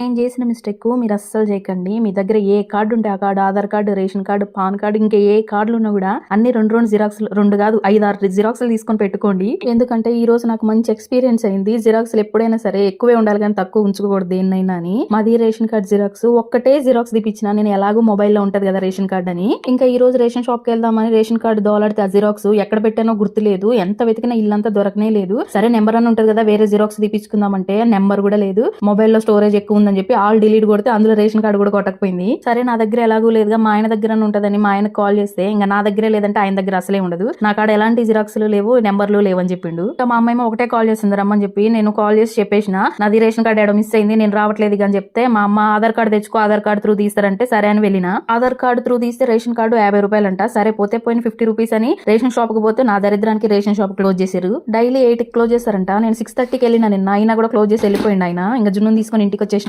నేను చేసిన మిస్టేక్ మీరు అస్సలు చేయకండి. మీ దగ్గర ఏ కార్డు ఉంటే ఆ card Aadhaar card ration card PAN card ఇంకా ఏ కార్డులు ఉన్నా కూడా అన్ని రెండు రెండు జిరాక్స్ రెండు కాదు ఐదు ఆరు జిరాక్స్లు తీసుకొని పెట్టుకోండి. ఎందుకంటే ఈ రోజు నాకు మంచి ఎక్స్పీరియన్స్ అయింది. జిరాక్స్లు ఎప్పుడైనా సరే ఎక్కువే ఉండాలి కానీ తక్కువ ఉంచుకోకూడదు దేన్నైనా అని. మాది రేషన్ కార్డు జిరాక్స్. ఒక్కటే జిరాక్స్ తీపిచ్చిన నేను ఎలాగో మొబైల్లో ఉంటది కదా రేషన్ కార్డు అని. ఇంకా ఈ రోజు రేషన్ షాప్కి వెళ్దామని రేషన్ కార్డు దోలాడితే ఆ జిరాక్స్ ఎక్కడ పెట్టానో గుర్తులేదు. ఎంత వెతికినా ఇల్లంతా దొరకనే లేదు. సరే నెంబర్ అని ఉంటది కదా వేరే జిరాక్స్ తీపించుకుందామంటే నెంబర్ కూడా లేదు. మొబైల్లో స్టోరేజ్ ఎక్కువ ఉందని చెప్పి ఆల్ డిలీట్ కొడితే అందులో రేషన్ కార్డు కూడా కొట్టకపోయింది. సరే నా దగ్గర ఎలాగూ లేదుగా మా ఆయన దగ్గర ఉంటదని మా ఆయనకు కాల్ చేస్తే ఇంకా నా దగ్గరే లేదంటే ఆయన దగ్గర అసలే ఉండదు. నా కాడ ఎలాంటి జిరాక్స్లు లేవు నెంబర్లు లేవని చెప్పిండు. ఇంకా మా అమ్మాయి ఒకటే కాల్ చేసింది రమ్మని చెప్పి నేను కాల్ చేసి చెప్పేసిన. నాది రేషన్ కార్డు ఏడో మిస్ అయింది నేను రావట్లేదు అని చెప్తే మా అమ్మ ఆధార్ కార్డు తెచ్చుకో ఆధార్ కార్డు త్రూ తీస్తారంటే సరే అని వెళ్ళిన. ఆధార్ కార్డు త్రూ తీస్తే రేషన్ కార్డు యాభై రూపాయలంట సరే పోతే పోయిన ఫిఫ్టీ రూపీస్ అని రేషన్ షాప్కి పోతే నా దరిద్రానికి రేషన్ షాప్ క్లోజ్ చేశారు. డైలీ ఎయిట్ క్లోజ్ చేస్తారంట నేను సిక్స్ థర్టీకి వెళ్ళిన నిన్న అయినా కూడా క్లోజ్ చేసి వెళ్ళిపోయింది ఆయన. ఇంకా జున్ను తీసుకొని ఇంటికి వచ్చేసి